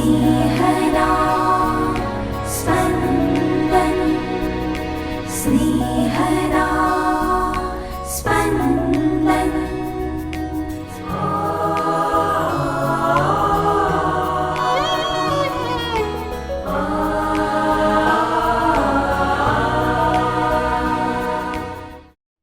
स्नेहदा स्पन्दन स्नेहदा स्पन्दन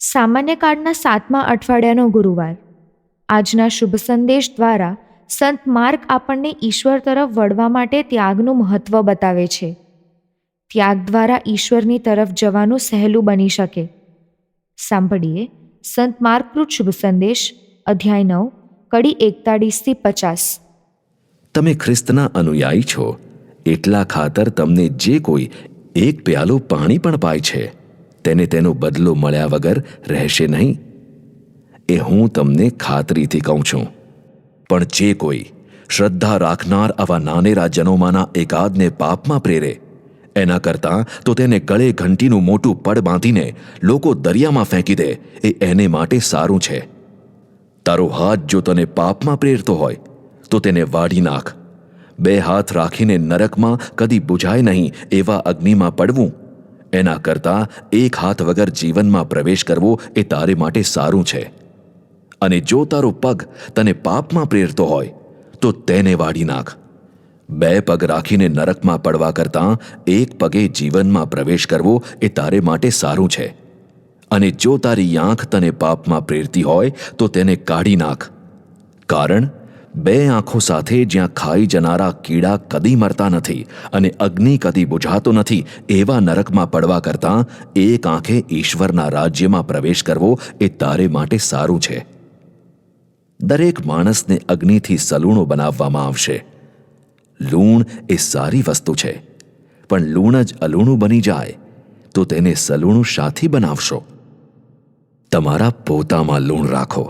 સામાન્ય કાળના સાતમા અઠવાડિયાનો ગુરુવાર આજના શુભ સંદેશ દ્વારા સંત માર્ગ આપણને ઈશ્વર તરફ વળવા માટે ત્યાગનું મહત્ત્વ બતાવે છે. ત્યાગ દ્વારા ઈશ્વરની તરફ જવાનું સહેલું બની શકે. સાંભળીએ સંત માર્ગકૃત શુભ સંદેશ, અધ્યાય નવ, કડી એકતાળીસથી પચાસ. તમે ખ્રિસ્તના અનુયાયી છો. એટલા ખાતર તમને જે કોઈ એક પ્યાલો પાણી પણ પાય છે, તેને તેનો બદલો મળ્યા વગર રહેશે નહીં. એ હું તમને ખાતરીથી કહું છું. પણ જે કોઈ શ્રદ્ધા રાખનાર આવા નાનેરા જનોમાંના એકાદને પાપમાં પ્રેરે. એના કરતાં તો તેને ગળે ઘંટીનું મોટું પડ બાંધીને લોકો દરિયામાં ફેંકી દે એ એને માટે સારું છે. તારો હાથ જો તને પાપમાં પ્રેરતો હોય, તો તેને વાઢી નાખ. બે હાથ રાખીને નરકમાં કદી બુઝાય નહીં એવા અગ્નિમાં પડવું. એના કરતાં એક હાથ વગર જીવનમાં પ્રવેશ કરવો એ તારે માટે સારું છે. અને જો તારો પગ તને પાપમાં પ્રેરતો હોય, તો તેને વાળી નાખ. બે પગ રાખીને નરકમાં પડવા કરતાં એક પગે જીવનમાં પ્રવેશ કરવો એ તારે માટે સારું છે. અને જો તારી આંખ તને પાપમાં પ્રેરતી હોય, તો તેને કાઢી નાખ. કારણ, બે આંખો સાથે જ્યાં ખાઈ જનારા કીડા કદી મરતા નથી અને અગ્નિ કદી બુઝાતો નથી, એવા નરકમાં પડવા કરતાં એક આંખે ઈશ્વરના રાજ્યમાં પ્રવેશ કરવો એ તારે માટે સારું છે. દરેક માણસને અગ્નિથી સલૂણો બનાવવામાં આવશે. લૂણ એ સારી વસ્તુ છે પણ લૂણ જ અલૂણું બની જાય તો તેને સલૂણું શાથી બનાવશો. તમારા પોતામાં લૂણ રાખો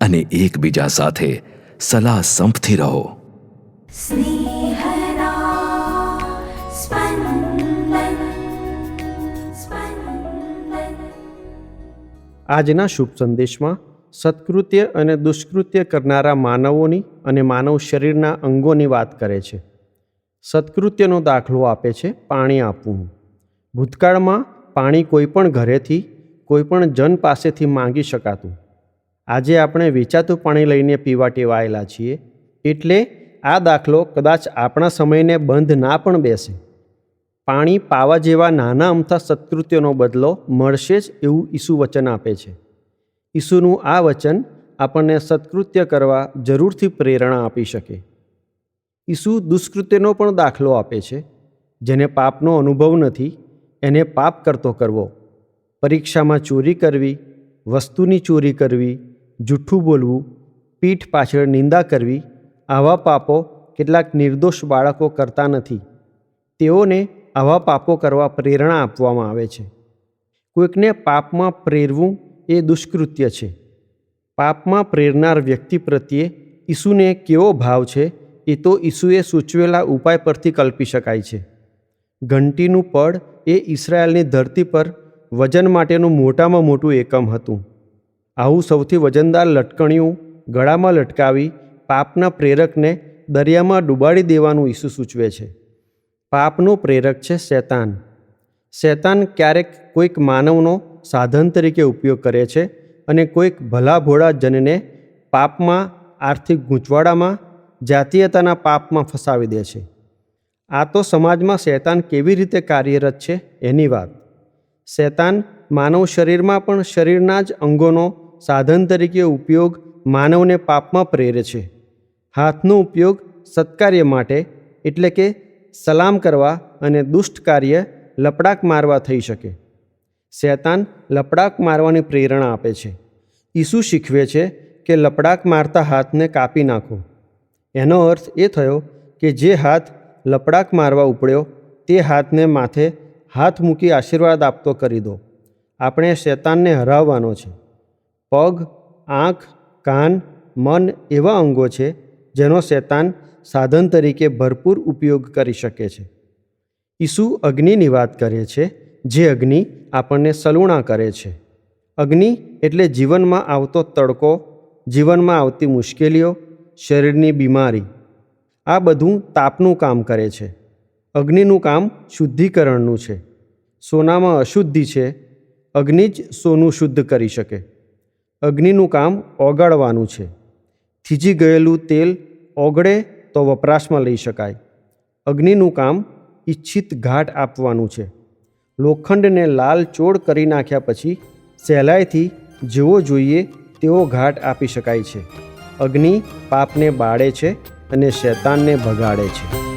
અને એકબીજા સાથે સલાહ સંપથી રહો. આજના શુભ સંદેશમાં સત્કૃત્ય અને દુષ્કૃત્ય કરનારા માનવોની અને માનવ શરીરના અંગોની વાત કરે છે. સત્કૃત્યનો દાખલો આપે છે પાણી આપવું. ભૂતકાળમાં પાણી કોઈપણ ઘરેથી કોઈપણ જન પાસેથી માંગી શકાતું. આજે આપણે વેચાતું પાણી લઈને પીવા ટેવાયેલા છીએ, એટલે આ દાખલો કદાચ આપણા સમયને બંધ ના પણ બેસે. પાણી પાવા જેવા નાના અમથા સત્કૃત્યનો બદલો મળશે જ એવું ઈસુ વચન આપે છે. ઈસુનું આ વચન આપણને સત્કૃત્ય કરવા જરૂરથી પ્રેરણા આપી શકે. ઈસુ દુષ્કૃત્યનો પણ દાખલો આપે છે. જેને પાપનો અનુભવ નથી, એને પાપ કરતો કરવો. પરીક્ષામાં ચોરી કરવી, વસ્તુની ચોરી કરવી, જૂઠ્ઠું બોલવું, પીઠ પાછળ નિંદા કરવી, આવા પાપો કેટલાક નિર્દોષ બાળકો કરતા નથી. તેઓને આવા પાપો કરવા પ્રેરણા આપવામાં આવે છે. કોઈકને પાપમાં પ્રેરવું એ દુષ્કૃત્ય છે. પાપમાં પ્રેરનાર વ્યક્તિ પ્રત્યે ઈસુને કેવો ભાવ છે એ તો ઈસુએ સૂચવેલા ઉપાય પરથી કલ્પી શકાય છે. ઘંટીનું પડ એ ઈસરાયેલની ધરતી પર વજન માટેનું મોટામાં મોટું એકમ હતું. આવું સૌથી વજનદાર લટકણિયું ગળામાં લટકાવી પાપના પ્રેરકને દરિયામાં ડૂબાડી દેવાનું ઈસુ સૂચવે છે. પાપનો પ્રેરક છે શેતાન. શેતાન ક્યારેક કોઈક માનવનો સાધન તરીકે ઉપયોગ કરે છે અને કોઈક ભલા ભોળા જનને પાપમાં, આર્થિક ગૂંચવાડામાં, જાતીયતાના પાપમાં ફસાવી દે છે. આ તો સમાજમાં શૈતાન કેવી રીતે કાર્યરત છે એની વાત. શૈતાન માનવ શરીરમાં પણ શરીરના જ અંગોનો સાધન તરીકે ઉપયોગ માનવને પાપમાં પ્રેરે છે. હાથનો ઉપયોગ સત્કાર્ય માટે, એટલે કે સલામ કરવા અને દુષ્ટ કાર્ય લપડાક મારવા થઈ શકે. શૈતાન લપડાક મારવાની પ્રેરણા આપે છે. ઈસુ શીખવે છે કે લપડાક મારતા હાથને કાપી નાખો. એનો અર્થ એ થયો કે જે હાથ લપડાક મારવા ઉપડ્યો, તે હાથને માથે હાથ મૂકી આશીર્વાદ આપતો કરી દો. આપણે શૈતાનને હરાવવાનો છે. પગ, આંખ, કાન, મન એવા અંગો છે જેનો શૈતાન સાધન તરીકે ભરપૂર ઉપયોગ કરી શકે છે. ઈસુ અગ્નિની વાત કરે છે જે અગ્નિ આપણને સલુણા કરે છે. અગ્નિ એટલે જીવનમાં આવતો તડકો, જીવનમાં આવતી મુશ્કેલીઓ, શરીરની બીમારી. આ બધું તાપનું કામ કરે છે. અગ્નિનું કામ શુદ્ધિકરણનું છે. સોનામાં અશુદ્ધિ છે. અગ્નિ જ સોનું શુદ્ધ કરી શકે. અગ્નિનું કામ ઓગાળવાનું છે. થીજી ગયેલું તેલ ઓગળે તો વપરાશમાં લઈ શકાય. અગ્નિનું કામ ઈચ્છિત ઘાટ આપવાનું છે. લોખંડને લાલ ચોળ કરી નાખ્યા પછી સહેલાઈથી જેવો જોઈએ તેવો ઘાટ આપી શકાય છે. અગ્નિ પાપને બાળે છે અને શૈતાનને ભગાડે છે.